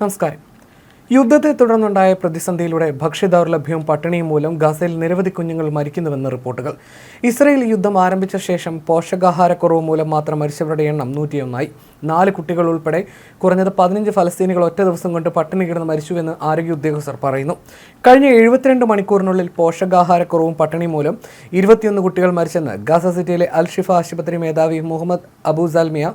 നമസ്കാരം. യുദ്ധത്തെ തുടർന്നുണ്ടായ പ്രതിസന്ധിയിലൂടെ ഭക്ഷ്യദൗർലഭ്യവും പട്ടിണിയും മൂലം ഗസയിൽ നിരവധി കുഞ്ഞുങ്ങൾ മരിക്കുന്നുവെന്ന് റിപ്പോർട്ടുകൾ. ഇസ്രയേൽ യുദ്ധം ആരംഭിച്ച ശേഷം പോഷകാഹാരക്കുറവ് മൂലം മാത്രം മരിച്ചവരുടെ എണ്ണം നൂറ്റിയൊന്നായി. നാല് കുട്ടികൾ ഉൾപ്പെടെ കുറഞ്ഞത് പതിനഞ്ച് ഫലസ്തീനികൾ ഒറ്റ ദിവസം കൊണ്ട് പട്ടിണി കിടന്ന് മരിച്ചുവെന്ന് ആരോഗ്യ ഉദ്യോഗസ്ഥർ പറയുന്നു. കഴിഞ്ഞ എഴുപത്തിരണ്ട് മണിക്കൂറിനുള്ളിൽ പോഷകാഹാരക്കുറവും പട്ടിണി മൂലം ഇരുപത്തിയൊന്ന് കുട്ടികൾ മരിച്ചെന്ന് ഗാസ സിറ്റിയിലെ അൽ ഷിഫ ആശുപത്രി മേധാവി മുഹമ്മദ് അബു സാൽമിയ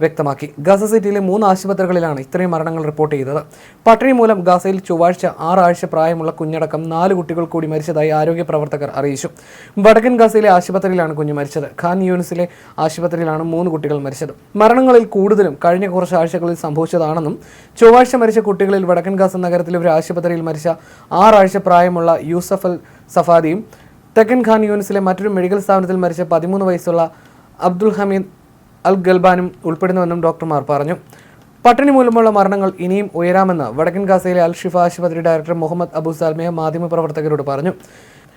വ്യക്തമാക്കി. ഗാസ സിറ്റിയിലെ മൂന്ന് ആശുപത്രികളിലാണ് ഇത്രയും മരണങ്ങൾ റിപ്പോർട്ട് ചെയ്തത്. പട്ടിണി മൂലം ഗാസയിൽ ചൊവ്വാഴ്ച ആറാഴ്ച പ്രായമുള്ള കുഞ്ഞടക്കം നാല് കുട്ടികൾ കൂടി മരിച്ചതായി ആരോഗ്യ പ്രവർത്തകർ അറിയിച്ചു. വടക്കൻ ഗാസയിലെ ആശുപത്രിയിലാണ് കുഞ്ഞു മരിച്ചത്. ഖാൻ യൂണിസിലെ ആശുപത്രിയിലാണ് മൂന്ന് കുട്ടികൾ മരിച്ചത്. മരണങ്ങളിൽ കൂടുതലും കഴിഞ്ഞ കുറച്ച് ആഴ്ചകളിൽ സംഭവിച്ചതാണെന്നും ചൊവ്വാഴ്ച മരിച്ച കുട്ടികളിൽ വടക്കൻ ഗാസ നഗരത്തിലെ ഒരു ആശുപത്രിയിൽ മരിച്ച ആറാഴ്ച പ്രായമുള്ള യൂസഫൽ സഫാദിയും തെക്കൻ ഖാൻ യൂണിസിലെ മറ്റൊരു മെഡിക്കൽ സ്ഥാപനത്തിൽ മരിച്ച പതിമൂന്ന് വയസ്സുള്ള അബ്ദുൽ ഹമീദ് അൽ ഗൽബാനും ഉൾപ്പെടുന്നുവെന്നും ഡോക്ടർമാർ പറഞ്ഞു. പട്ടിണി മൂലമുള്ള മരണങ്ങൾ ഇനിയും ഉയരാമെന്ന് വടക്കൻ ഗാസയിലെ അൽ ഷിഫ ആശുപത്രി ഡയറക്ടർ മുഹമ്മദ് അബു സാൽമിയ മാധ്യമപ്രവർത്തകരോട് പറഞ്ഞു.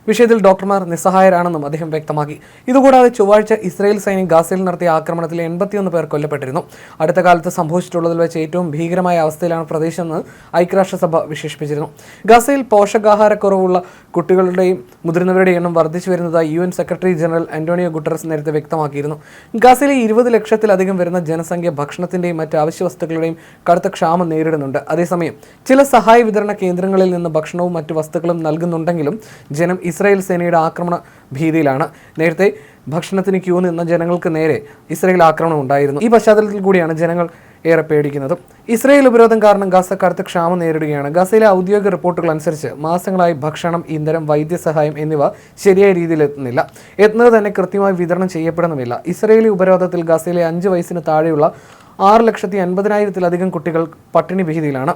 വിഷയത്തിൽ ഡോക്ടർമാർ നിസ്സഹായരാണെന്നും അദ്ദേഹം വ്യക്തമാക്കി. ഇതുകൂടാതെ ചൊവ്വാഴ്ച ഇസ്രയേൽ സൈന്യം ഗാസയിൽ നടത്തിയ ആക്രമണത്തിൽ എൺപത്തിയൊന്ന് പേർ കൊല്ലപ്പെട്ടിരുന്നു. അടുത്ത കാലത്ത് സംഭവിച്ചിട്ടുള്ളതിൽ വെച്ച് ഏറ്റവും ഭീകരമായ അവസ്ഥയിലാണ് പ്രദേശമെന്ന് ഐക്യരാഷ്ട്രസഭ വിശേഷിപ്പിച്ചിരുന്നു. ഗാസയിൽ പോഷകാഹാരക്കുറവുള്ള കുട്ടികളുടെയും മുതിർന്നവരുടെയും എണ്ണം വർദ്ധിച്ചു വരുന്നതായി U N secretary general Antonio Guterres നേരത്തെ വ്യക്തമാക്കിയിരുന്നു. ഗാസയിലെ ഇരുപത് ലക്ഷത്തിലധികം വരുന്ന ജനസംഖ്യ ഭക്ഷണത്തിന്റെയും മറ്റ് അവശ്യ വസ്തുക്കളുടെയും കടുത്ത ക്ഷാമം നേരിടുന്നുണ്ട്. അതേസമയം ചില സഹായ വിതരണ കേന്ദ്രങ്ങളിൽ നിന്ന് ഭക്ഷണവും മറ്റ് വസ്തുക്കളും നൽകുന്നുണ്ടെങ്കിലും ജനം ഇസ്രായേൽ സേനയുടെ ആക്രമണ ഭീതിയിലാണ്. നേരത്തെ ഭക്ഷണത്തിന് ക്യൂ നിന്ന ജനങ്ങൾക്ക് നേരെ ഇസ്രായേൽ ആക്രമണം ഉണ്ടായിരുന്നു. ഈ പശ്ചാത്തലത്തിൽ കൂടിയാണ് ജനങ്ങൾ ഏറെ പേടിക്കുന്നത്. ഇസ്രായേൽ ഉപരോധം കാരണം ഗസ കടുത്ത ക്ഷാമം നേരിടുകയാണ്. ഗസയിലെ ഔദ്യോഗിക റിപ്പോർട്ടുകൾ അനുസരിച്ച് മാസങ്ങളായി ഭക്ഷണം ഇന്ധനം വൈദ്യസഹായം എന്നിവ ശരിയായ രീതിയിൽ എത്തുന്നില്ല. എത്തുന്നത് തന്നെ കൃത്യമായി വിതരണം ചെയ്യപ്പെടുന്നുമില്ല. ഇസ്രായേലി ഉപരോധത്തിൽ ഗസയിലെ അഞ്ച് വയസ്സിന് താഴെയുള്ള ആറ് ലക്ഷത്തി അൻപതിനായിരത്തിലധികം കുട്ടികൾ പട്ടിണി ഭീതിയിലാണ്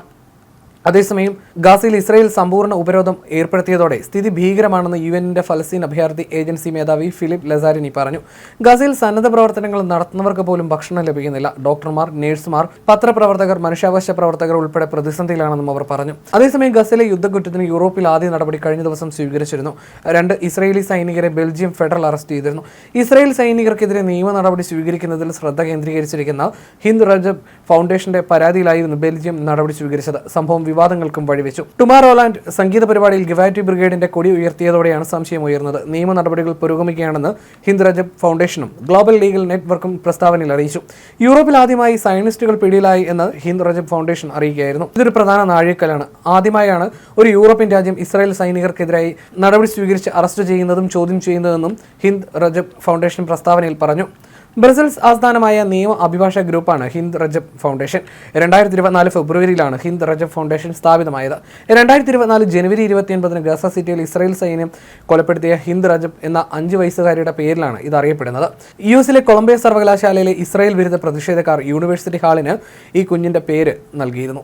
അതേസമയം ഗാസയിൽ ഇസ്രായേൽ സമ്പൂർണ ഉപരോധം ഏർപ്പെടുത്തിയതോടെ സ്ഥിതി ഭീകരമാണെന്ന് യു എന്നിന്റെ ഫലസ്തീൻ അഭയാർത്ഥി ഏജൻസി മേധാവി ഫിലിപ്പ് ലസാരിനി പറഞ്ഞു. ഗാസയിൽ സന്നദ്ധ പ്രവർത്തനങ്ങൾ നടത്തുന്നവർക്ക് പോലും ഭക്ഷണം ലഭിക്കുന്നില്ല. ഡോക്ടർമാർ നഴ്സുമാർ പത്രപ്രവർത്തകർ മനുഷ്യാവകാശ പ്രവർത്തകർ ഉൾപ്പെടെ പ്രതിസന്ധിയിലാണെന്നും അവർ പറഞ്ഞു. അതേസമയം ഗസയിലെ യുദ്ധക്കുറ്റത്തിന് യൂറോപ്പിൽ ആദ്യ നടപടി കഴിഞ്ഞ ദിവസം സ്വീകരിച്ചിരുന്നു. രണ്ട് ഇസ്രായേലി സൈനികരെ ബെൽജിയം ഫെഡറൽ അറസ്റ്റ് ചെയ്തിരുന്നു. ഇസ്രായേൽ സൈനികർക്കെതിരെ നിയമ നടപടി സ്വീകരിക്കുന്നതിൽ ശ്രദ്ധ കേന്ദ്രീകരിച്ചിരിക്കുന്ന ഹിന്ദു റജബ് ഫൗണ്ടേഷന്റെ പരാതിയിലായിരുന്നു ബെൽജിയം നടപടി സ്വീകരിച്ചത്. സംഭവം വിവാദങ്ങൾക്കും വഴിവെച്ചു ടുമാറോലാൻഡ് സംഗീത പരിപാടിയിൽ ഗിവാറ്റി ബ്രിഗേഡിന്റെ കൊടി ഉയർത്തിയതോടെയാണ് സംശയം ഉയർന്നത്. നിയമ നടപടികൾ പുരോഗമിക്കുകയാണെന്ന് ഹിന്ദ് ഫൗണ്ടേഷനും ഗ്ലോബൽ ലീഗൽ നെറ്റ്വർക്കും പ്രസ്താവനയിൽ അറിയിച്ചു. യൂറോപ്പിൽ ആദ്യമായി സയനിസ്റ്റുകൾ പിടിയിലായി എന്ന് ഹിന്ദ് ഫൗണ്ടേഷൻ അറിയിക്കുകയായിരുന്നു. ഇതൊരു പ്രധാന നാഴികക്കലാണ് ആദ്യമായാണ് ഒരു യൂറോപ്യൻ രാജ്യം ഇസ്രായേൽ സൈനികർക്കെതിരായി നടപടി സ്വീകരിച്ച് അറസ്റ്റ് ചെയ്യുന്നതും ചോദ്യം ചെയ്യുന്നതെന്നും ഹിന്ദ് റജബ് ഫൗണ്ടേഷൻ പ്രസ്താവനയിൽ പറഞ്ഞു. ബ്രസൽസ് ആസ്ഥാനമായ നിയമ അഭിഭാഷക ഗ്രൂപ്പാണ് ഹിന്ദ് റജബ് ഫൗണ്ടേഷൻ. രണ്ടായിരത്തി ഇരുപത്തിനാല് ഫെബ്രുവരിയിലാണ് ഹിന്ദ് റജബ് ഫൗണ്ടേഷൻ സ്ഥാപിതമായത്. രണ്ടായിരത്തി ഇരുപത്തിനാല് ജനുവരി ഇരുപത്തിയൊൻപതിന് ഗസ സിറ്റിയിൽ ഇസ്രായേൽ സൈന്യം കൊലപ്പെടുത്തിയ ഹിന്ദ് റജബ് എന്ന അഞ്ച് വയസ്സുകാരിയുടെ പേരിലാണ് ഇത് അറിയപ്പെടുന്നത് യു എസിലെ കൊളംബിയ സർവകലാശാലയിലെ ഇസ്രായേൽ വിരുദ്ധ പ്രതിഷേധക്കാർ യൂണിവേഴ്സിറ്റി ഹാളിന് ഈ കുഞ്ഞിന്റെ പേര് നൽകിയിരുന്നു.